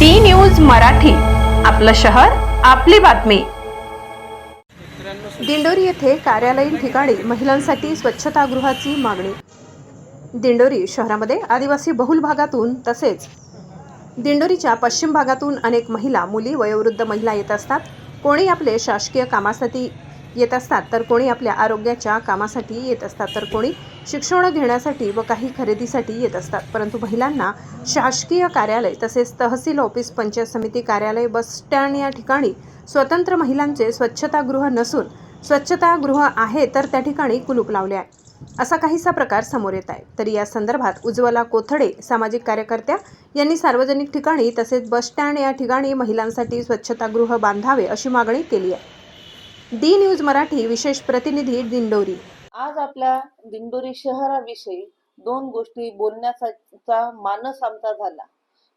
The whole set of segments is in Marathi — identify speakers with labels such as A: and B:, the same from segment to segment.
A: D news Marathi. आपलं शहर आपली बातमी. दिंडोरी येथे कार्यालयीन ठिकाणी महिलांसाठी स्वच्छतागृहाची मागणी. दिंडोरी शहरामध्ये आदिवासी बहुल भागातून तसेच दिंडोरीच्या पश्चिम भागातून अनेक महिला मुली वयोवृद्ध महिला येत असतात. कोणी आपले शासकीय कामासाठी येत असतात तर कोणी आपल्या आरोग्याच्या कामासाठी येत असतात तर कोणी शिक्षण घेण्यासाठी व काही खरेदीसाठी येत असतात. परंतु महिलांना शासकीय कार्यालय तसेच तहसील ऑफिस पंचायत समिती कार्यालय बस स्टँड या ठिकाणी स्वतंत्र महिलांचे स्वच्छतागृह नसून स्वच्छतागृह आहे तर त्या ठिकाणी कुलूप लावले आहे. असा काहीसा प्रकार समोर येत आहे. तरी या संदर्भात उज्ज्वला कोथडे सामाजिक कार्यकर्त्या यांनी सार्वजनिक ठिकाणी तसेच बस स्टँड या ठिकाणी महिलांसाठी स्वच्छतागृह बांधावे अशी मागणी केली आहे. डी न्यूज मराठी विशेष प्रतिनिधी दिंडोरी
B: आज आपल्या दिंडोरी शहराविषयी दोन गोष्टी बोलण्याचा मानस आमचा झाला.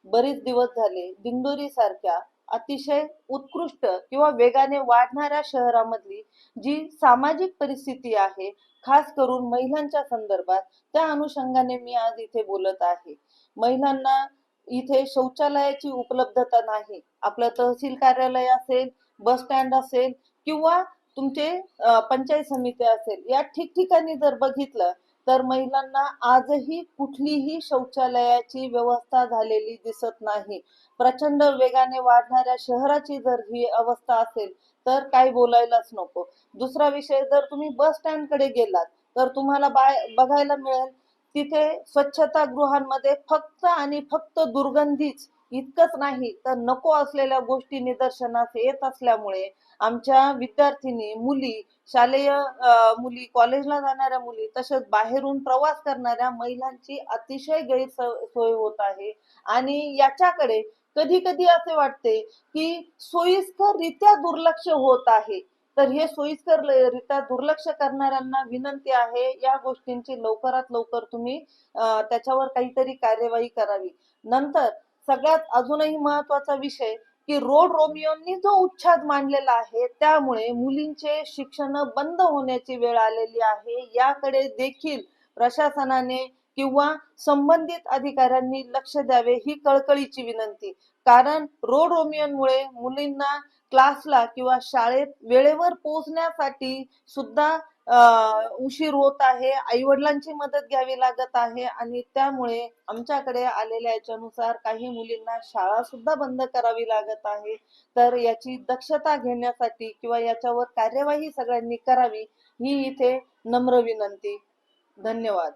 B: बरेच दिवस झाले दिंडोरी सारख्या अतिशय उत्कृष्ट किंवा वेगाने वाढणाऱ्या शहरामधली जी सामाजिक परिस्थिती आहे खास करून महिलांच्या संदर्भात त्या अनुषंगाने मी आज इथे बोलत आहे. महिलांना इथे शौचालयाची उपलब्धता नाही. आपलं तहसील कार्यालय असेल बस स्टँड असेल किंवा तुमचे पंचायत समिती असेल या ठिकठिकाणी जर बघितलं तर महिलांना आजही कुठलीही शौचालयाची व्यवस्था झालेली दिसत नाही. प्रचंड वेगाने वाढणाऱ्या शहराची जर ही अवस्था असेल तर काही बोलायलाच नको. दुसरा विषय जर तुम्ही बस स्टँडकडे गेलात तर तुम्हाला बाय बघायला मिळेल तिथे स्वच्छतागृहांमध्ये फक्त आणि फक्त दुर्गंधीच इतकंच नाही तर नको असलेल्या गोष्टी निदर्शनास येत असल्यामुळे आमच्या विद्यार्थिनी मुली शालेय मुली कॉलेजला जाणाऱ्या मुली तसेच बाहेरून प्रवास करणाऱ्या महिलांची अतिशय गैरसोय होत आहे. आणि याच्याकडे कधी कधी असे वाटते की सोयीस्कररित्या दुर्लक्ष होत आहे. तर हे सोयीस्कररित्या दुर्लक्ष करणाऱ्यांना विनंती आहे या गोष्टींची लवकरात लवकर तुम्ही त्याच्यावर काहीतरी कार्यवाही करावी. नंतर सगळ्यात अजूनही महत्त्वाचा विषय की रोड रोमियोंनी जो उच्छाद मांडलेला आहे त्यामुळे मुलींचे शिक्षण बंद होण्याची वेळ आलेली आहे. याकडे देखील प्रशासनाने किंवा संबंधित अधिकाऱ्यांनी लक्ष द्यावे ही कळकळीची विनंती. कारण रोड रोमियोनमुळे मुलींना क्लासला किंवा शाळेत वेळेवर पोहोचण्यासाठी सुद्धा उशीर होत आहे आई वडिलांची मदत घ्यावी लागत आहे आणि त्यामुळे आमच्याकडे आलेल्या याच्यानुसार काही मुलींना शाळा सुद्धा बंद करावी लागत आहे. तर याची दक्षता घेण्यासाठी किंवा याच्यावर कार्यवाही सगळ्यांनी करावी ही इथे नम्र विनंती. धन्यवाद.